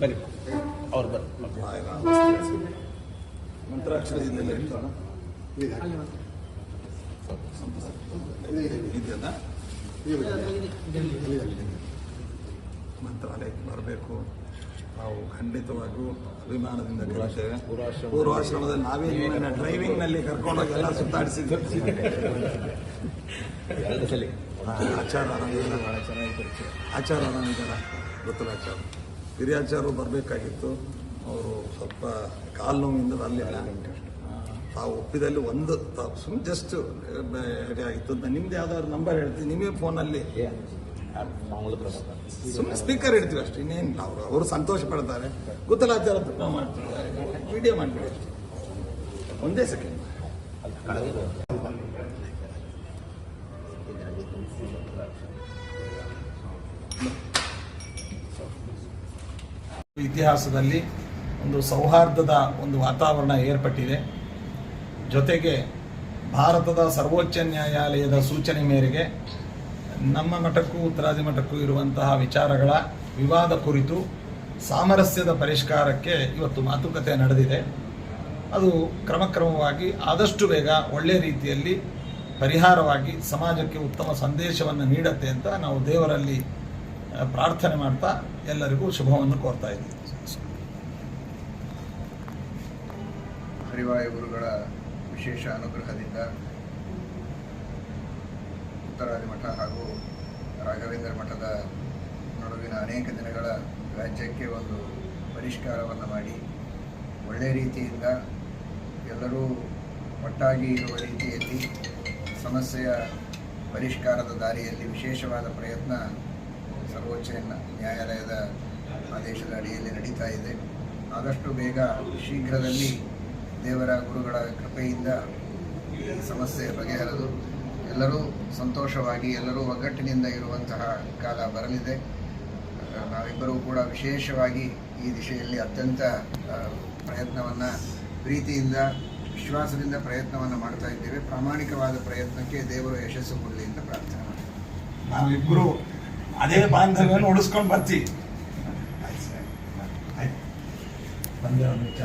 ಬನ್ನಿ. ಅವ್ರು ಬನ್ನಿ. ಮಂತ್ರಾಕ್ಷರದಿಂದ ಇದೆಯಲ್ಲ ಮಂತ್ರಾಲಯಕ್ಕೆ ಬರಬೇಕು. ನಾವು ಖಂಡಿತವಾಗಿಯೂ ಅಭಿಮಾನದಿಂದ ಕೇಳ್ತೇವೆ. ಪೂರ್ವಾಶ್ರಮದಲ್ಲಿ ನಾವೇ ಡ್ರೈವಿಂಗ್ನಲ್ಲಿ ಡ್ರೈವಿಂಗ್ನಲ್ಲಿ ಕರ್ಕೊಂಡೋಗಿ ಎಲ್ಲ ಸುತ್ತಾಡಿಸಿದ್ವಿ. ಎರಡು ಸಲ ಆಚಾರ. ಬಹಳ ಚೆನ್ನಾಗಿ ಪರಿಚಯ ಆಚಾರ ಗೊತ್ತಿಲ್ಲ ಆಚಾರ. ಹಿರಿಯಾಚಾರು ಬರಬೇಕಾಗಿತ್ತು. ಅವರು ಸ್ವಲ್ಪ ಕಾಲು ನೋವಿಂದ ಬರಲಿಲ್ಲ. ತಾವು ಒಪ್ಪಿದಲ್ಲಿ ಒಂದು ಸುಮ್ಮನೆ ಜಸ್ಟ್ ರೆಡಿ ಆಗಿತ್ತು ಅಂತ. ನಿಮ್ದು ಯಾವ್ದಾದ್ರು ನಂಬರ್ ಹೇಳ್ತೀನಿ. ನಿಮಗೆ ಫೋನಲ್ಲಿ ಸುಮ್ಮನೆ ಸ್ಪೀಕರ್ ಇಡ್ತೀವಿ ಅಷ್ಟೇ. ಇನ್ನೇನು ಅವರು ಅವರು ಸಂತೋಷ ಪಡ್ತಾರೆ. ಗೊತ್ತಲ್ಲ ಆಚಾರ? ಮಾಡ್ತಾರೆ. ವಿಡಿಯೋ ಮಾಡಿಬಿಡಿ ಅಷ್ಟೇ. ಒಂದೇ ಸೆಕೆಂಡ್ ಇತಿಹಾಸದಲ್ಲಿ ಒಂದು ಸೌಹಾರ್ದದ ಒಂದು ವಾತಾವರಣ ಏರ್ಪಟ್ಟಿದೆ. ಜೊತೆಗೆ ಭಾರತದ ಸರ್ವೋಚ್ಚ ನ್ಯಾಯಾಲಯದ ಸೂಚನೆ ಮೇರೆಗೆ ನಮ್ಮ ಮಠಕ್ಕೂ ಉತ್ತರಾದಿ ಮಠಕ್ಕೂ ಇರುವಂತಹ ವಿಚಾರಗಳ ವಿವಾದ ಕುರಿತು ಸಾಮರಸ್ಯದ ಪರಿಷ್ಕಾರಕ್ಕೆ ಇವತ್ತು ಮಾತುಕತೆ ನಡೆದಿದೆ. ಅದು ಕ್ರಮಕ್ರಮವಾಗಿ ಆದಷ್ಟು ಬೇಗ ಒಳ್ಳೆಯ ರೀತಿಯಲ್ಲಿ ಪರಿಹಾರವಾಗಿ ಸಮಾಜಕ್ಕೆ ಉತ್ತಮ ಸಂದೇಶವನ್ನು ನೀಡತ್ತೆ ಅಂತ ನಾವು ದೇವರಲ್ಲಿ ಪ್ರಾರ್ಥನೆ ಮಾಡ್ತಾ ಎಲ್ಲರಿಗೂ ಶುಭವನ್ನು ಕೋರ್ತಾ ಇದ್ದೀವಿ. ಹರಿವಾಯು ಗುರುಗಳ ವಿಶೇಷ ಅನುಗ್ರಹದಿಂದ ಉತ್ತರಾದಿ ಮಠ ಹಾಗೂ ರಾಘವೇಂದ್ರ ಮಠದ ನಡುವಿನ ಅನೇಕ ದಿನಗಳ ರಾಜ್ಯಕ್ಕೆ ಒಂದು ಪರಿಷ್ಕಾರವನ್ನು ಮಾಡಿ ಒಳ್ಳೆಯ ರೀತಿಯಿಂದ ಎಲ್ಲರೂ ಒಟ್ಟಾಗಿ ಇರುವ ರೀತಿಯಲ್ಲಿ ಸಮಸ್ಯೆಯ ಪರಿಷ್ಕಾರದ ದಾರಿಯಲ್ಲಿ ವಿಶೇಷವಾದ ಪ್ರಯತ್ನ ಸರ್ವೋಚ್ಚ ನ್ಯಾಯಾಲಯದ ಆದೇಶದ ಅಡಿಯಲ್ಲಿ ನಡೀತಾ ಇದೆ. ಆದಷ್ಟು ಬೇಗ ಶೀಘ್ರದಲ್ಲಿ ದೇವರ ಗುರುಗಳ ಕೃಪೆಯಿಂದ ಸಮಸ್ಯೆ ಬಗೆಹರಿದು ಎಲ್ಲರೂ ಸಂತೋಷವಾಗಿ, ಎಲ್ಲರೂ ಒಗ್ಗಟ್ಟಿನಿಂದ ಇರುವಂತಹ ಕಾಲ ಬರಲಿದೆ. ನಾವಿಬ್ಬರೂ ಕೂಡ ವಿಶೇಷವಾಗಿ ಈ ದಿಶೆಯಲ್ಲಿ ಅತ್ಯಂತ ಪ್ರಯತ್ನವನ್ನು ಪ್ರೀತಿಯಿಂದ ವಿಶ್ವಾಸದಿಂದ ಪ್ರಯತ್ನವನ್ನು ಮಾಡ್ತಾ ಇದ್ದೇವೆ. ಪ್ರಾಮಾಣಿಕವಾದ ಪ್ರಯತ್ನಕ್ಕೆ ದೇವರು ಯಶಸ್ಸು ಕೊಡಲಿ ಅಂತ ಪ್ರಾರ್ಥನೆ ಮಾಡ್ತೀವಿ. ನಾವಿಬ್ಬರು ಅದೇ ಬಾಂಧವ್ಯವನ್ನು ಉಡಿಸ್ಕೊಂಡು ಬರ್ತೀವಿ. ಒಂದು ವಿಚಾರ.